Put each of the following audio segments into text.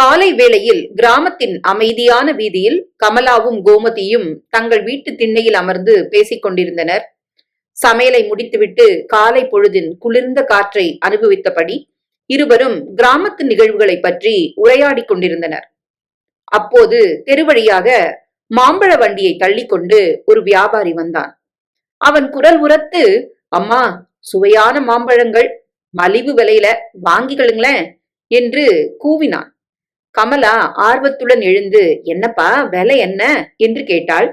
காலை வேளையில் கிராமத்தின் அமைதியான வீதியில் கமலாவும் கோமதியும் தங்கள் வீட்டு திண்ணையில் அமர்ந்து பேசிக் கொண்டிருந்தனர். சமையலை முடித்துவிட்டு காலை பொழுதின் குளிர்ந்த காற்றை அனுபவித்தபடி இருவரும் கிராமத்து நிகழ்வுகளை பற்றி உரையாடிக் கொண்டிருந்தனர். அப்போது தெருவழியாக மாம்பழ வண்டியை தள்ளிக்கொண்டு ஒரு வியாபாரி வந்தான். அவன் குரல் உரத்து அம்மா சுவையான மாம்பழங்கள் மலிவு விலையில வாங்கிகளுங்களேன் என்று கூவினான். கமலா ஆர்வத்துடன் எழுந்து என்னப்பா விலை என்ன? என்று கேட்டாள்.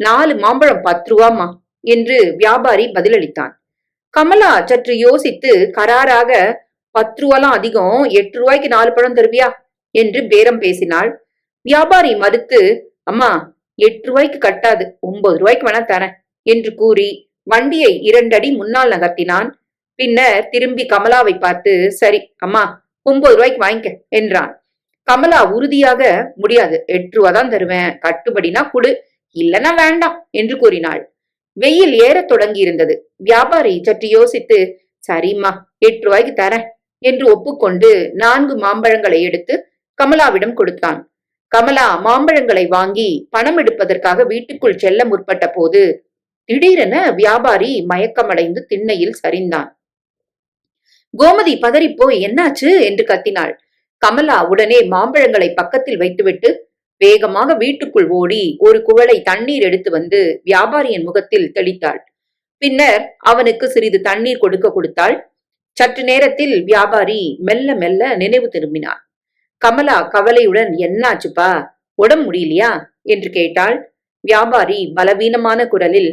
நாலு மாம்பழம் பத்து ரூபாமா என்று வியாபாரி பதிலளித்தான். கமலா சற்று யோசித்து கராராக பத்து ரூபாலாம் அதிகம் எட்டு ரூபாய்க்கு நாலு பழம் தருவியா? என்று பேரம் பேசினாள். வியாபாரி மறுத்து அம்மா எட்டு ரூபாய்க்கு கட்டாது ஒன்பது ரூபாய்க்கு வேணா தரேன் என்று கூறி வண்டியை இரண்டடி முன்னால் நகர்த்தினான். பின்னர் திரும்பி கமலாவை பார்த்து சரி அம்மா ஒன்பது ரூபாய்க்கு வாங்கிக்க என்றான். கமலா உறுதியாக முடியாது எட்டு ரூபா தான் தருவேன் கட்டுப்படினா குடு இல்லனா வேண்டாம் என்று கூறினாள். வெயில் ஏறத் தொடங்கி இருந்தது வியாபாரி சற்று யோசித்து சரிம்மா எட்டு ரூபாய்க்கு தரேன் என்று ஒப்புக்கொண்டு நான்கு மாம்பழங்களை எடுத்து கமலாவிடம் கொடுத்தான். கமலா மாம்பழங்களை வாங்கி பணம் எடுப்பதற்காக வீட்டுக்குள் செல்ல முற்பட்ட போது திடீரென வியாபாரி மயக்கமடைந்து திண்ணையில் சரிந்தான். கோமதி பதறிப்போய் என்னாச்சு? என்று கத்தினாள். கமலா உடனே மாம்பழங்களை பக்கத்தில் வைத்துவிட்டு வேகமாக வீட்டுக்குள் ஓடி ஒரு குவளை தண்ணீர் எடுத்து வந்து வியாபாரியின் முகத்தில் தெளித்தாள். பின்னர் அவனுக்கு சிறிது தண்ணீர் கொடுக்க கொடுத்தாள். சற்று நேரத்தில் வியாபாரி மெல்ல மெல்ல நினைவு திரும்பினான் கமலா கவலையுடன் என்னாச்சுப்பா? உடம்பு முடியலையா? என்று கேட்டாள். வியாபாரி பலவீனமான குரலில்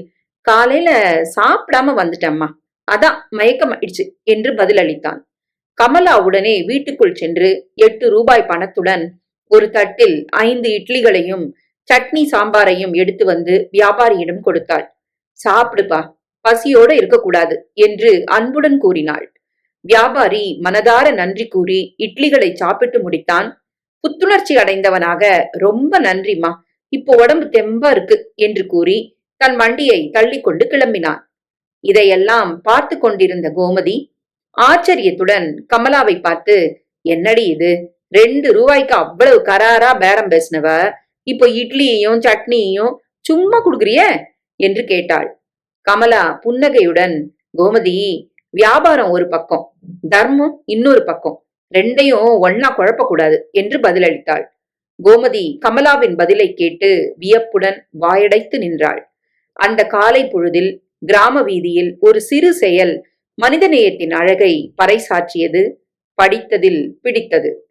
காலையில சாப்பிடாம வந்துட்டம்மா. அதான் மயக்கம் ஆயிடுச்சு என்று பதிலளித்தான். கமலா உடனே வீட்டுக்குள் சென்று எட்டு ரூபாய் பணத்துடன் ஒரு தட்டில் ஐந்து இட்லிகளையும் சட்னி சாம்பாரையும் எடுத்து வந்து வியாபாரியிடம் கொடுத்தாள். சாப்பிடுப்பா பசியோட இருக்கக்கூடாது என்று அன்புடன் கூறினாள். வியாபாரி மனதார நன்றி கூறி இட்லிகளை சாப்பிட்டு முடித்தான். புத்துணர்ச்சி அடைந்தவனாக ரொம்ப நன்றிம்மா இப்போ உடம்பு தெம்பா இருக்கு என்று கூறி தன் வண்டியை தள்ளிக்கொண்டு கிளம்பினான். இதையெல்லாம் பார்த்து கொண்டிருந்த கோமதி ஆச்சரியத்துடன் கமலாவை பார்த்து என்னடி இது? ரெண்டு ரூபாய்க்கு அவ்வளவு கராரா பேரம் பேசினவ? இப்போ இட்லியையும் சட்னியையும் சும்மா குடுக்குறிய? என்று கேட்டாள். கமலா புன்னகையுடன் கோமதி வியாபாரம் ஒரு பக்கம் தர்மம் இன்னொரு பக்கம் ரெண்டையும் ஒன்னா குழப்பக்கூடாது என்று பதிலளித்தாள். கோமதி கமலாவின் பதிலை கேட்டு வியப்புடன் வாயடைத்து நின்றாள். அந்த காலை பொழுதில் கிராம வீதியில் ஒரு சிறு செயல் மனிதநேயத்தின் அழகை பறைசாற்றியது படித்ததில் பிடித்தது.